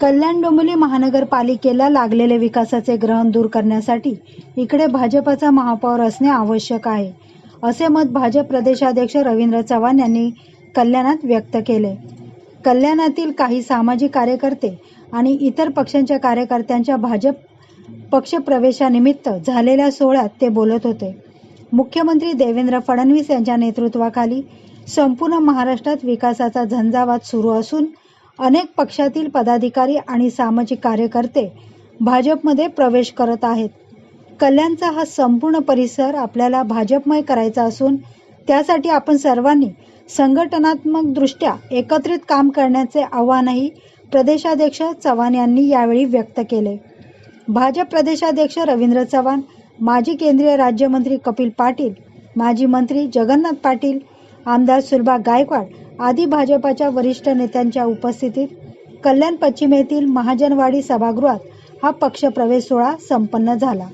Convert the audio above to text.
कल्याण डोंबिवली महानगरपालिकेला लागलेले विकासाचे ग्रहण दूर करण्यासाठी इकडे भाजपचा महापौर असणे आवश्यक आहे असे मत भाजप प्रदेशाध्यक्ष रवींद्र चव्हाण यांनी कल्याणात व्यक्त केले. कल्याणातील काही सामाजिक कार्यकर्ते आणि इतर पक्षांच्या कार्यकर्त्यांच्या भाजप पक्षप्रवेशानिमित्त झालेल्या सोहळ्यात ते बोलत होते. मुख्यमंत्री देवेंद्र फडणवीस यांच्या नेतृत्वाखाली संपूर्ण महाराष्ट्रात विकासाचा झंझावात सुरू असून अनेक पक्षातील पदाधिकारी आणि सामाजिक कार्यकर्ते भाजपमध्ये प्रवेश करत आहेत. कल्याणचा हा संपूर्ण परिसर आपल्याला भाजपमय करायचा असून त्यासाठी आपण सर्वांनी संघटनात्मक दृष्ट्या एकत्रित काम करण्याचे आव्हानही प्रदेशाध्यक्ष चव्हाण यांनी यावेळी व्यक्त केले. भाजप प्रदेशाध्यक्ष रवींद्र चव्हाण माजी केंद्रीय राज्यमंत्री कपिल पाटील माजी मंत्री जगन्नाथ पाटील आमदार सुलभा गायकवाड आदी भाजपाच्या वरिष्ठ नेत्यांच्या उपस्थितीत कल्याण पश्चिम येथील महाजनवाडी सभागृहात हा पक्षप्रवेश सोहळा संपन्न झाला.